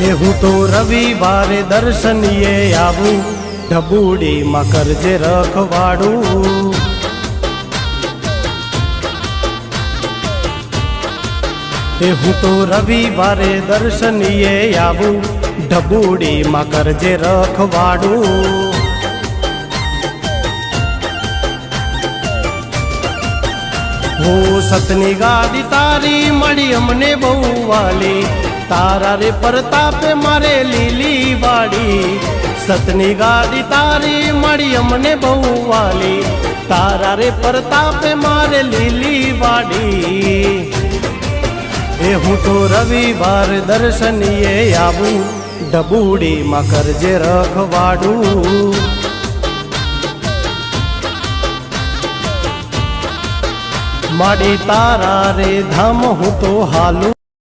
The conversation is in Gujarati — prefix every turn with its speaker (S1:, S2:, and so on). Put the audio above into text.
S1: એ હું તો રવિવારે દર્શનીએ આવું. ઢબુડીમાં કરજે રખવાડું. એ હું તો રવિવારે દર્શનીએ આવું. ઢબુડીમાં કરજે રખવાડું. હું સતની ગાડી તારી મળી અમને બહુ વાલી. તારા રે પરતાપે મારે લીલી વાડી. સતની ગાડી તારી મળી અમને બહુ વાલી. તારા રે પરતાપે મારે લીલી વાડી. એ હું તો રવિવાર દર્શનીએ આવું. ડબુડીમાં કરજે રખવાડું. માડી તારા રે ધામ હું તો હાલું.